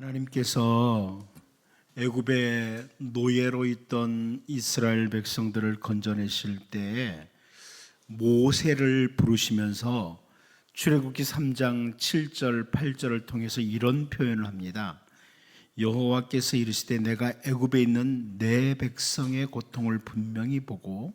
하나님께서 애굽의 노예로 있던 이스라엘 백성들을 건져내실 때 모세를 부르시면서 출애굽기 3장 7절 8절을 통해서 이런 표현을 합니다. 여호와께서 이르시되 내가 애굽에 있는 내 백성의 고통을 분명히 보고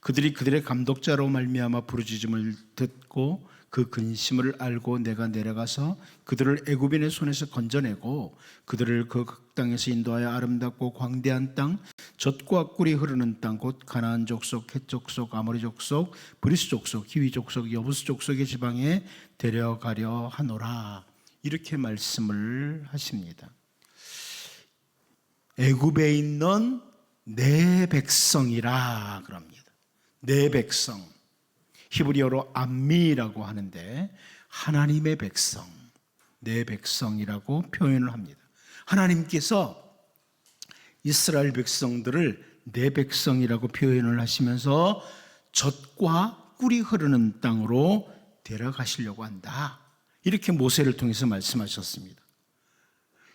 그들이 그들의 감독자로 말미암아 부르짖음을 듣고 그 근심을 알고 내가 내려가서 그들을 애굽인의 손에서 건져내고 그들을 그 땅에서 인도하여 아름답고 광대한 땅 젖과 꿀이 흐르는 땅 곧 가나안 족속, 헷 족속, 아모리 족속, 브리스 족속, 히위 족속, 여부스 족속의 지방에 데려가려 하노라 이렇게 말씀을 하십니다. 애굽에 있는 내 백성이라 그럽니다. 내 백성. 히브리어로 암미라고 하는데 하나님의 백성, 내 백성이라고 표현을 합니다. 하나님께서 이스라엘 백성들을 내 백성이라고 표현을 하시면서 젖과 꿀이 흐르는 땅으로 데려가시려고 한다. 이렇게 모세를 통해서 말씀하셨습니다.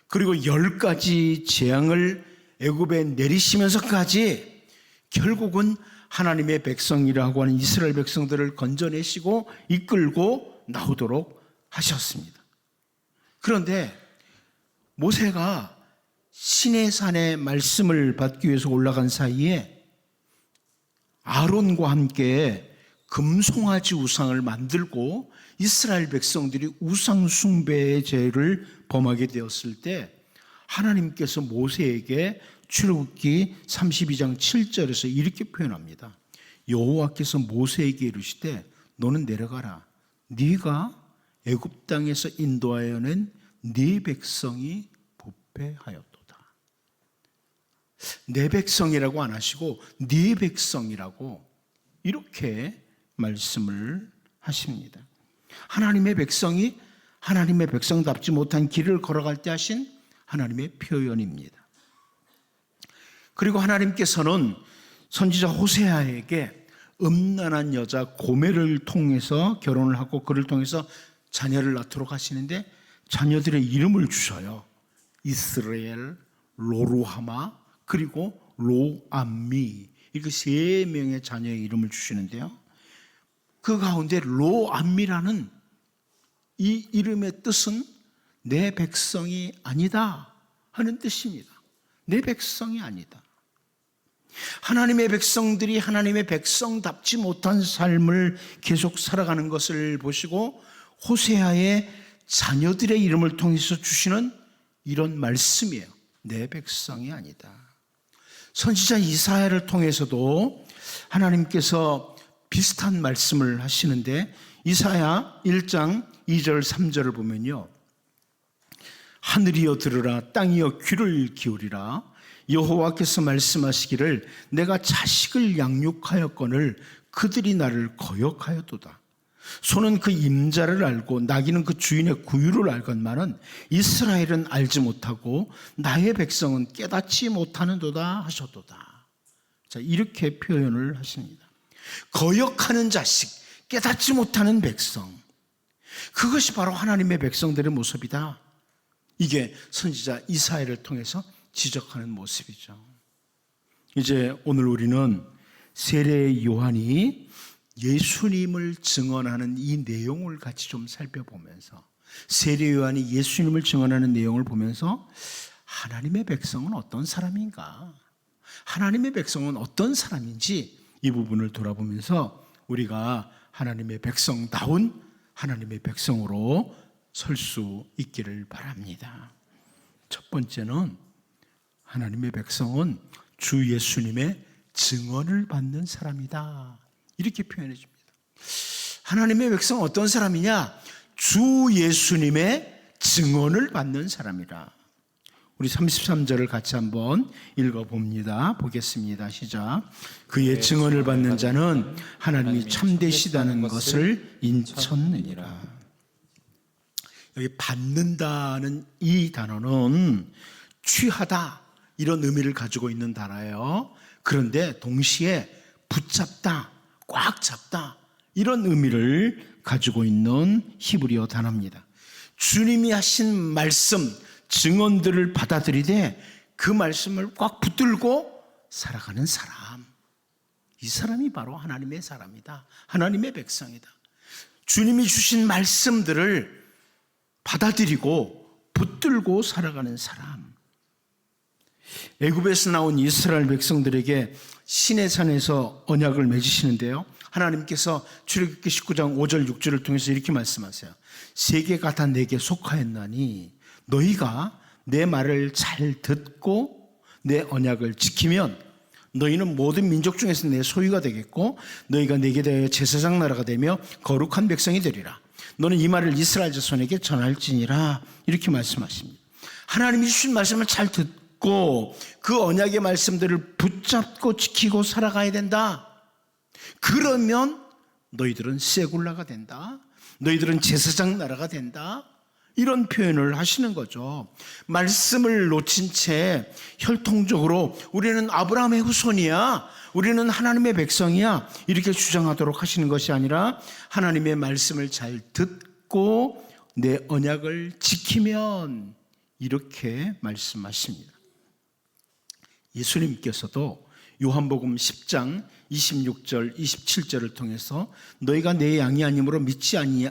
그리고 열 가지 재앙을 애굽에 내리시면서까지 결국은 하나님의 백성이라고 하는 이스라엘 백성들을 건져내시고 이끌고 나오도록 하셨습니다. 그런데 모세가 신의 산에 말씀을 받기 위해서 올라간 사이에 아론과 함께 금송아지 우상을 만들고 이스라엘 백성들이 우상 숭배의 죄를 범하게 되었을 때 하나님께서 모세에게 출애굽기 32장 7절에서 이렇게 표현합니다. 여호와께서 모세에게 이르시되 너는 내려가라. 네가 애굽 땅에서 인도하여 낸네 백성이 부패하였도다. 내 백성이라고 안 하시고 네 백성이라고 이렇게 말씀을 하십니다. 하나님의 백성이 하나님의 백성답지 못한 길을 걸어갈 때 하신 하나님의 표현입니다. 그리고 하나님께서는 선지자 호세아에게 음란한 여자 고멜을 통해서 결혼을 하고 그를 통해서 자녀를 낳도록 하시는데 자녀들의 이름을 주셔요. 이스라엘, 로루하마, 그리고 로암미 이렇게 세 명의 자녀의 이름을 주시는데요. 그 가운데 로암미라는 이 이름의 뜻은 내 백성이 아니다 하는 뜻입니다. 내 백성이 아니다. 하나님의 백성들이 하나님의 백성답지 못한 삶을 계속 살아가는 것을 보시고 호세아의 자녀들의 이름을 통해서 주시는 이런 말씀이에요. 내 백성이 아니다. 선지자 이사야를 통해서도 하나님께서 비슷한 말씀을 하시는데 이사야 1장 2절 3절을 보면요. 하늘이여 들으라 땅이여 귀를 기울이라 여호와께서 말씀하시기를 내가 자식을 양육하였거늘 그들이 나를 거역하였도다. 소는 그 임자를 알고 나귀는 그 주인의 구유를 알건만은 이스라엘은 알지 못하고 나의 백성은 깨닫지 못하는도다 하셨도다. 자 이렇게 표현을 하십니다. 거역하는 자식, 깨닫지 못하는 백성. 그것이 바로 하나님의 백성들의 모습이다. 이게 선지자 이사야를 통해서 지적하는 모습이죠. 이제 오늘 우리는 세례 요한이 예수님을 증언하는 이 내용을 같이 좀 살펴보면서 세례 요한이 예수님을 증언하는 내용을 보면서 하나님의 백성은 어떤 사람인가? 하나님의 백성은 어떤 사람인지 이 부분을 돌아보면서 우리가 하나님의 백성다운 하나님의 백성으로 설 수 있기를 바랍니다. 첫 번째는 하나님의 백성은 주 예수님의 증언을 받는 사람이다. 이렇게 표현해 줍니다. 하나님의 백성은 어떤 사람이냐? 주 예수님의 증언을 받는 사람이라. 우리 33절을 같이 한번 읽어 봅니다. 보겠습니다. 시작. 그의 증언을 받는 자는 하나님이 참되시다는 것을 인쳤느니라. 여기 받는다는 이 단어는 취하다 이런 의미를 가지고 있는 단어예요. 그런데 동시에 붙잡다, 꽉 잡다 이런 의미를 가지고 있는 히브리어 단어입니다. 주님이 하신 말씀, 증언들을 받아들이되 그 말씀을 꽉 붙들고 살아가는 사람. 이 사람이 바로 하나님의 사람이다. 하나님의 백성이다. 주님이 주신 말씀들을 받아들이고 붙들고 살아가는 사람. 애굽에서 나온 이스라엘 백성들에게 신의 산에서 언약을 맺으시는데요. 하나님께서 출애굽기 19장 5절 6절을 통해서 이렇게 말씀하세요. 세계가 다 내게 속하였나니 너희가 내 말을 잘 듣고 내 언약을 지키면 너희는 모든 민족 중에서 내 소유가 되겠고 너희가 내게 대하여 제사장 나라가 되며 거룩한 백성이 되리라. 너는 이 말을 이스라엘 자손에게 전할지니라 이렇게 말씀하십니다. 하나님이 주신 말씀을 잘 듣고 그 언약의 말씀들을 붙잡고 지키고 살아가야 된다. 그러면 너희들은 세굴라가 된다. 너희들은 제사장 나라가 된다. 이런 표현을 하시는 거죠. 말씀을 놓친 채 혈통적으로 우리는 아브라함의 후손이야. 우리는 하나님의 백성이야. 이렇게 주장하도록 하시는 것이 아니라 하나님의 말씀을 잘 듣고 내 언약을 지키면 이렇게 말씀하십니다. 예수님께서도 요한복음 10장 26절 27절을 통해서 너희가 내 양이 아니므로 믿지 아니,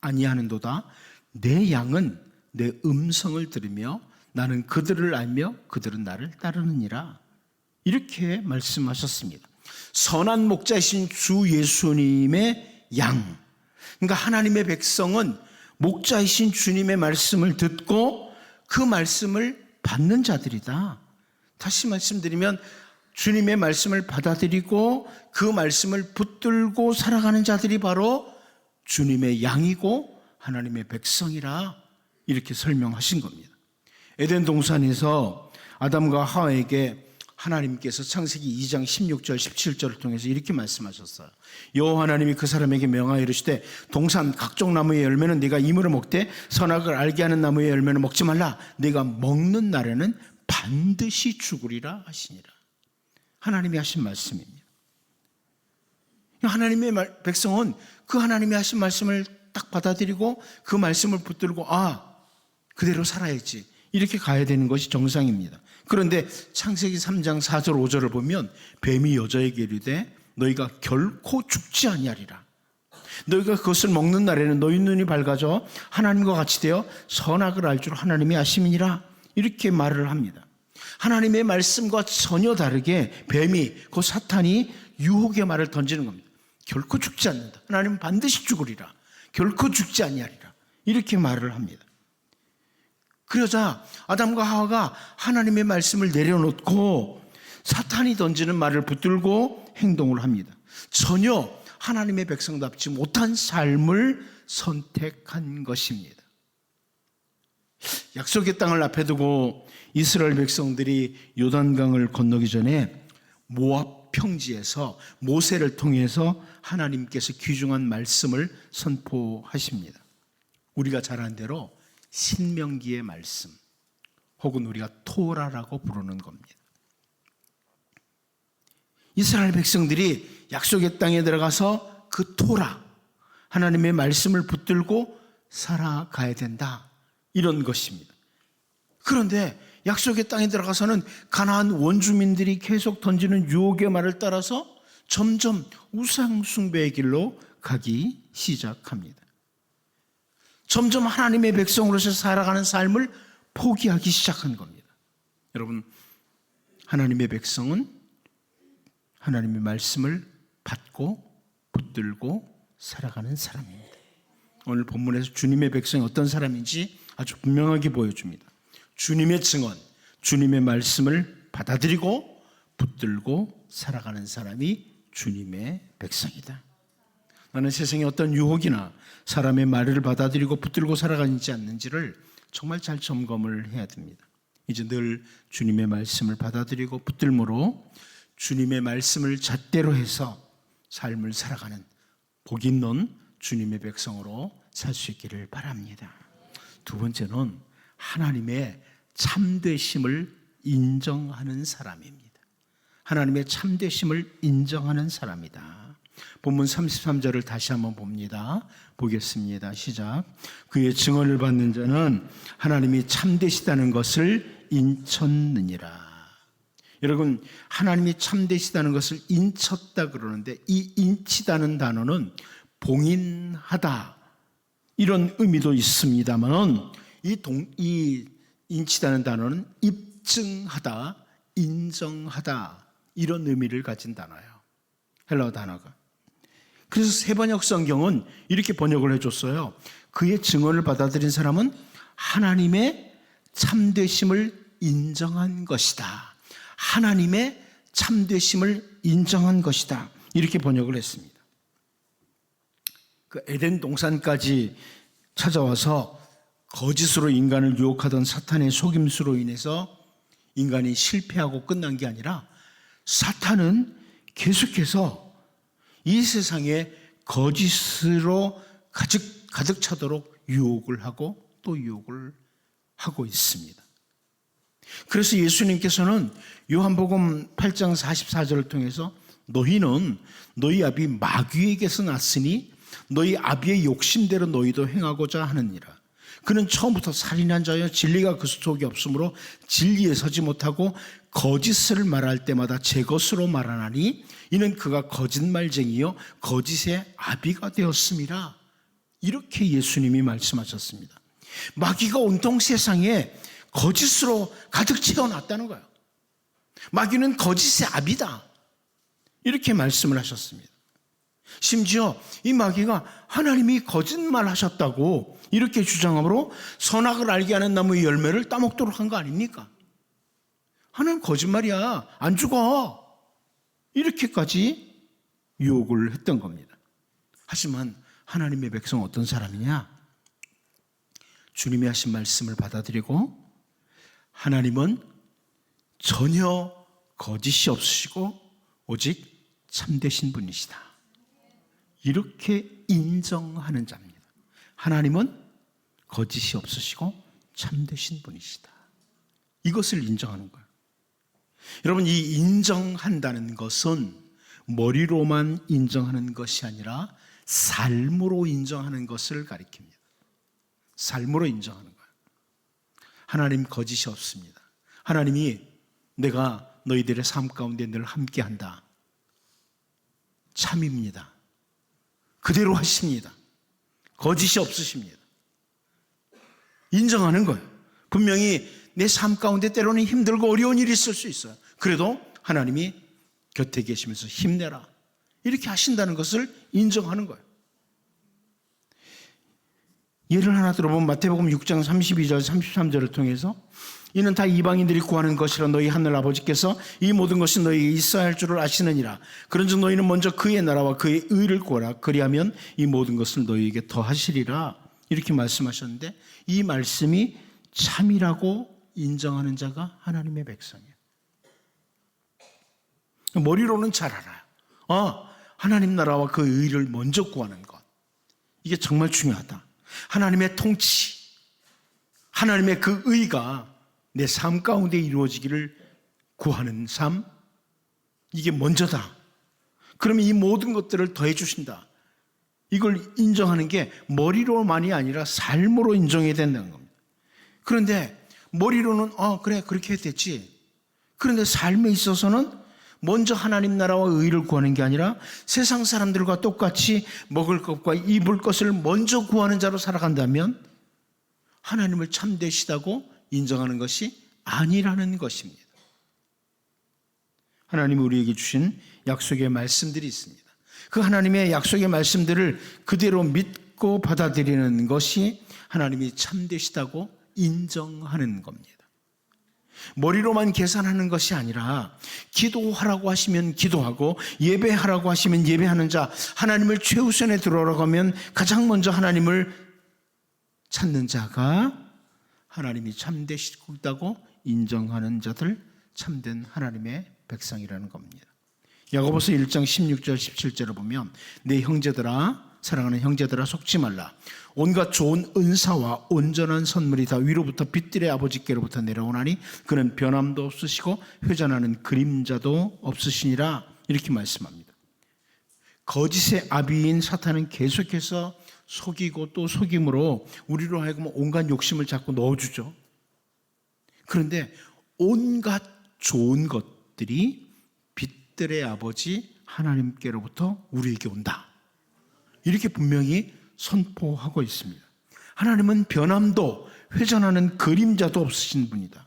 아니하는도다 내 양은 내 음성을 들으며 나는 그들을 알며 그들은 나를 따르느니라 이렇게 말씀하셨습니다. 선한 목자이신 주 예수님의 양 그러니까 하나님의 백성은 목자이신 주님의 말씀을 듣고 그 말씀을 받는 자들이다. 다시 말씀드리면 주님의 말씀을 받아들이고 그 말씀을 붙들고 살아가는 자들이 바로 주님의 양이고 하나님의 백성이라 이렇게 설명하신 겁니다. 에덴 동산에서 아담과 하와에게 하나님께서 창세기 2장 16절 17절을 통해서 이렇게 말씀하셨어요. 여호와 하나님이 그 사람에게 명하여 이르시되 동산 각종 나무의 열매는 네가 임으로 먹되 선악을 알게 하는 나무의 열매는 먹지 말라. 네가 먹는 날에는 반드시 죽으리라 하시니라. 하나님이 하신 말씀입니다. 하나님의 말, 백성은 그 하나님이 하신 말씀을 딱 받아들이고 그 말씀을 붙들고 아 그대로 살아야지 이렇게 가야 되는 것이 정상입니다. 그런데 창세기 3장 4절 5절을 보면 뱀이 여자에게 이르되 너희가 결코 죽지 아니하리라. 너희가 그것을 먹는 날에는 너희 눈이 밝아져 하나님과 같이 되어 선악을 알 줄 하나님이 아심이니라 이렇게 말을 합니다. 하나님의 말씀과 전혀 다르게 뱀이 그 사탄이 유혹의 말을 던지는 겁니다. 결코 죽지 않는다. 하나님은 반드시 죽으리라. 결코 죽지 아니하리라. 이렇게 말을 합니다. 그러자 아담과 하와가 하나님의 말씀을 내려놓고 사탄이 던지는 말을 붙들고 행동을 합니다. 전혀 하나님의 백성답지 못한 삶을 선택한 것입니다. 약속의 땅을 앞에 두고 이스라엘 백성들이 요단강을 건너기 전에 모압 평지에서 모세를 통해서 하나님께서 귀중한 말씀을 선포하십니다. 우리가 잘 아는 대로 신명기의 말씀 혹은 우리가 토라라고 부르는 겁니다. 이스라엘 백성들이 약속의 땅에 들어가서 그 토라 하나님의 말씀을 붙들고 살아가야 된다. 이런 것입니다. 그런데 약속의 땅에 들어가서는 가나안 원주민들이 계속 던지는 유혹의 말을 따라서 점점 우상 숭배의 길로 가기 시작합니다. 점점 하나님의 백성으로서 살아가는 삶을 포기하기 시작한 겁니다. 여러분, 하나님의 백성은 하나님의 말씀을 받고 붙들고 살아가는 사람입니다. 오늘 본문에서 주님의 백성이 어떤 사람인지 아주 분명하게 보여줍니다. 주님의 증언, 주님의 말씀을 받아들이고 붙들고 살아가는 사람이 주님의 백성이다. 나는 세상에 어떤 유혹이나 사람의 말을 받아들이고 붙들고 살아가는지 않는지를 정말 잘 점검을 해야 됩니다. 이제 늘 주님의 말씀을 받아들이고 붙들므로 주님의 말씀을 잣대로 해서 삶을 살아가는 복 있는 주님의 백성으로 살 수 있기를 바랍니다. 두 번째는 하나님의 참되심을 인정하는 사람입니다. 하나님의 참되심을 인정하는 사람이다. 본문 33절을 다시 한번 봅니다. 보겠습니다. 시작. 그의 증언을 받는 자는 하나님이 참되시다는 것을 인쳤느니라. 여러분, 하나님이 참되시다는 것을 인쳤다 그러는데 이 인치다는 단어는 봉인하다 이런 의미도 있습니다만은 이, 동, 이 인치다는 단어는 입증하다, 인정하다 이런 의미를 가진 단어예요. 헬라어 단어가. 그래서 세번역 성경은 이렇게 번역을 해줬어요. 그의 증언을 받아들인 사람은 하나님의 참되심을 인정한 것이다. 하나님의 참되심을 인정한 것이다. 이렇게 번역을 했습니다. 그 에덴 동산까지 찾아와서 거짓으로 인간을 유혹하던 사탄의 속임수로 인해서 인간이 실패하고 끝난 게 아니라 사탄은 계속해서 이 세상에 거짓으로 가득, 가득 차도록 유혹을 하고 또 유혹을 하고 있습니다. 그래서 예수님께서는 요한복음 8장 44절을 통해서 너희는 너희 아비 마귀에게서 났으니 너희 아비의 욕심대로 너희도 행하고자 하느니라. 그는 처음부터 살인한 자여 진리가 그 속에 없으므로 진리에 서지 못하고 거짓을 말할 때마다 제 것으로 말하나니 이는 그가 거짓말쟁이요 거짓의 아비가 되었습니다. 이렇게 예수님이 말씀하셨습니다. 마귀가 온통 세상에 거짓으로 가득 채워놨다는 거예요. 마귀는 거짓의 아비다. 이렇게 말씀을 하셨습니다. 심지어 이 마귀가 하나님이 거짓말 하셨다고 이렇게 주장함으로 선악을 알게 하는 나무의 열매를 따먹도록 한 거 아닙니까? 하나님 거짓말이야. 안 죽어. 이렇게까지 유혹을 했던 겁니다. 하지만 하나님의 백성 어떤 사람이냐? 주님이 하신 말씀을 받아들이고 하나님은 전혀 거짓이 없으시고 오직 참되신 분이시다. 이렇게 인정하는 자입니다. 하나님은 거짓이 없으시고 참되신 분이시다. 이것을 인정하는 거예요. 여러분, 이 인정한다는 것은 머리로만 인정하는 것이 아니라 삶으로 인정하는 것을 가리킵니다. 삶으로 인정하는 거예요. 하나님 거짓이 없습니다. 하나님이 내가 너희들의 삶 가운데 늘 함께 한다. 참입니다. 그대로 하십니다. 거짓이 없으십니다. 인정하는 거예요. 분명히 내 삶 가운데 때로는 힘들고 어려운 일이 있을 수 있어요. 그래도 하나님이 곁에 계시면서 힘내라. 이렇게 하신다는 것을 인정하는 거예요. 예를 하나 들어보면 마태복음 6장 32절 33절을 통해서 이는 다 이방인들이 구하는 것이라 너희 하늘 아버지께서 이 모든 것이 너희에게 있어야 할 줄을 아시느니라. 그런즉 너희는 먼저 그의 나라와 그의 의를 구하라. 그리하면 이 모든 것을 너희에게 더하시리라. 이렇게 말씀하셨는데 이 말씀이 참이라고 인정하는 자가 하나님의 백성이에요 머리로는 잘 알아요. 아, 하나님 나라와 그 의를 먼저 구하는 것. 이게 정말 중요하다. 하나님의 통치 하나님의 그 의가 내 삶 가운데 이루어지기를 구하는 삶, 이게 먼저다. 그러면 이 모든 것들을 더해 주신다. 이걸 인정하는 게 머리로만이 아니라 삶으로 인정해야 된다는 겁니다. 그런데 머리로는 어 그래 그렇게 됐지. 그런데 삶에 있어서는 먼저 하나님 나라와 의를 구하는 게 아니라 세상 사람들과 똑같이 먹을 것과 입을 것을 먼저 구하는 자로 살아간다면 하나님을 참되시다고 인정하는 것이 아니라는 것입니다. 하나님이 우리에게 주신 약속의 말씀들이 있습니다. 그 하나님의 약속의 말씀들을 그대로 믿고 받아들이는 것이 하나님이 참되시다고 인정하는 겁니다. 머리로만 계산하는 것이 아니라 기도하라고 하시면 기도하고 예배하라고 하시면 예배하는 자, 하나님을 최우선에 들어오라고 하면 가장 먼저 하나님을 찾는 자가 하나님이 참되시다고 인정하는 자들 참된 하나님의 백성이라는 겁니다. 야고보서 1장 16절 17절을 보면 내 형제들아 사랑하는 형제들아 속지 말라 온갖 좋은 은사와 온전한 선물이 다 위로부터 빛들의 아버지께로부터 내려오나니 그는 변함도 없으시고 회전하는 그림자도 없으시니라 이렇게 말씀합니다. 거짓의 아비인 사탄은 계속해서 속이고 또 속임으로 우리로 하여금 온갖 욕심을 자꾸 넣어주죠. 그런데 온갖 좋은 것들이 빛들의 아버지 하나님께로부터 우리에게 온다. 이렇게 분명히 선포하고 있습니다. 하나님은 변함도 회전하는 그림자도 없으신 분이다.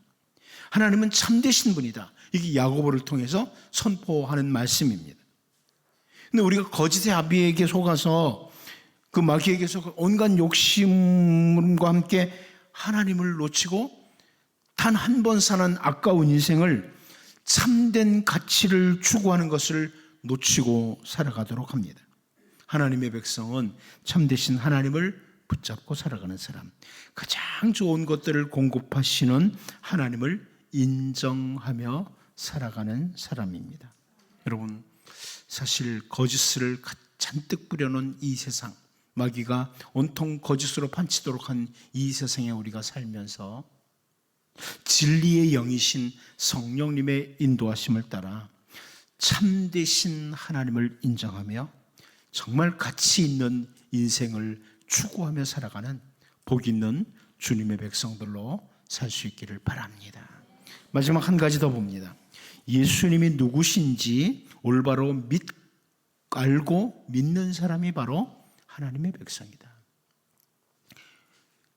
하나님은 참되신 분이다. 이게 야고보를 통해서 선포하는 말씀입니다. 근데 우리가 거짓의 아비에게 속아서 그 마귀에게 서 온갖 욕심과 함께 하나님을 놓치고 단 한 번 사는 아까운 인생을 참된 가치를 추구하는 것을 놓치고 살아가도록 합니다. 하나님의 백성은 참되신 하나님을 붙잡고 살아가는 사람, 가장 좋은 것들을 공급하시는 하나님을 인정하며 살아가는 사람입니다. 여러분, 사실 거짓을 잔뜩 뿌려놓은 이 세상, 마귀가 온통 거짓으로 판치도록 한 이 세상에 우리가 살면서 진리의 영이신 성령님의 인도하심을 따라 참되신 하나님을 인정하며 정말 가치 있는 인생을 추구하며 살아가는 복 있는 주님의 백성들로 살 수 있기를 바랍니다. 마지막 한 가지 더 봅니다. 예수님이 누구신지 올바로 믿 알고 믿는 사람이 바로 하나님의 백성이다.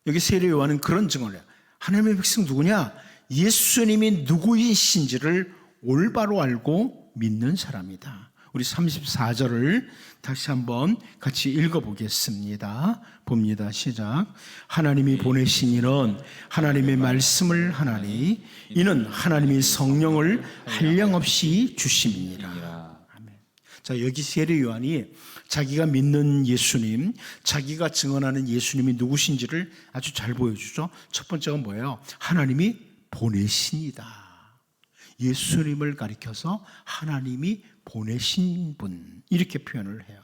여기 세례 요한은 그런 증언을 해요. 하나님의 백성 누구냐? 예수님이 누구이신지를 올바로 알고 믿는 사람이다. 우리 34절을 다시 한번 같이 읽어보겠습니다. 봅니다. 시작. 하나님이 보내신 이는 하나님의 말씀을 하나니 이는 하나님이 성령을 한량없이 주심이니라. 아멘. 자, 여기 세례 요한이 자기가 믿는 예수님, 자기가 증언하는 예수님이 누구신지를 아주 잘 보여주죠. 첫 번째가 뭐예요? 하나님이 보내신이다. 예수님을 가리켜서 하나님이 보내신 분 이렇게 표현을 해요.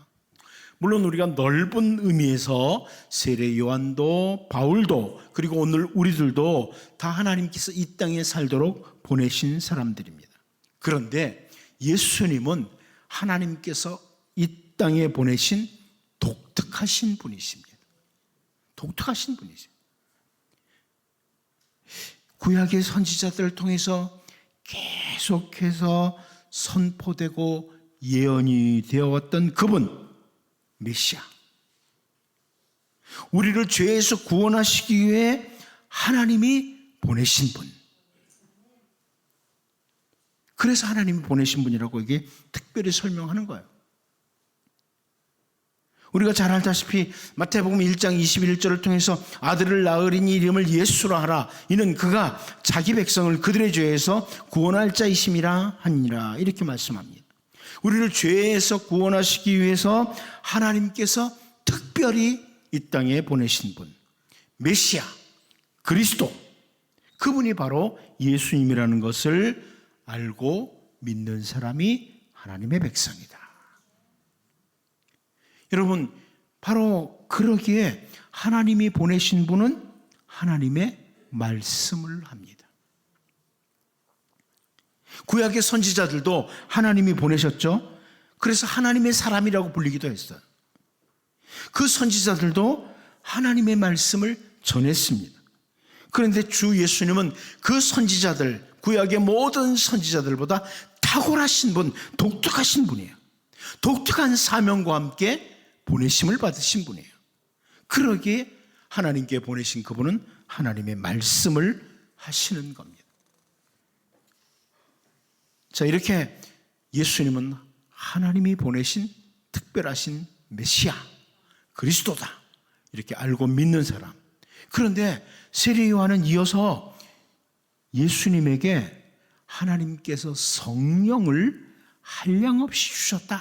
물론 우리가 넓은 의미에서 세례 요한도 바울도 그리고 오늘 우리들도 다 하나님께서 이 땅에 살도록 보내신 사람들입니다. 그런데 예수님은 하나님께서 이 땅에 보내신 독특하신 분이십니다. 독특하신 분이죠. 구약의 선지자들을 통해서 계속해서 선포되고 예언이 되어 왔던 그분, 메시아. 우리를 죄에서 구원하시기 위해 하나님이 보내신 분. 그래서 하나님이 보내신 분이라고 이게 특별히 설명하는 거예요. 우리가 잘 알다시피 마태복음 1장 21절을 통해서 아들을 낳으리니 이름을 예수라 하라. 이는 그가 자기 백성을 그들의 죄에서 구원할 자이심이라 하니라. 이렇게 말씀합니다. 우리를 죄에서 구원하시기 위해서 하나님께서 특별히 이 땅에 보내신 분. 메시아, 그리스도. 그분이 바로 예수님이라는 것을 알고 믿는 사람이 하나님의 백성이다. 여러분, 바로 그러기에 하나님이 보내신 분은 하나님의 말씀을 합니다. 구약의 선지자들도 하나님이 보내셨죠? 그래서 하나님의 사람이라고 불리기도 했어요. 그 선지자들도 하나님의 말씀을 전했습니다. 그런데 주 예수님은 그 선지자들, 구약의 모든 선지자들보다 탁월하신 분, 독특하신 분이에요. 독특한 사명과 함께 보내심을 받으신 분이에요. 그러기에 하나님께 보내신 그분은 하나님의 말씀을 하시는 겁니다. 자, 이렇게 예수님은 하나님이 보내신 특별하신 메시아, 그리스도다. 이렇게 알고 믿는 사람. 그런데 세례 요한은 이어서 예수님에게 하나님께서 성령을 한량없이 주셨다.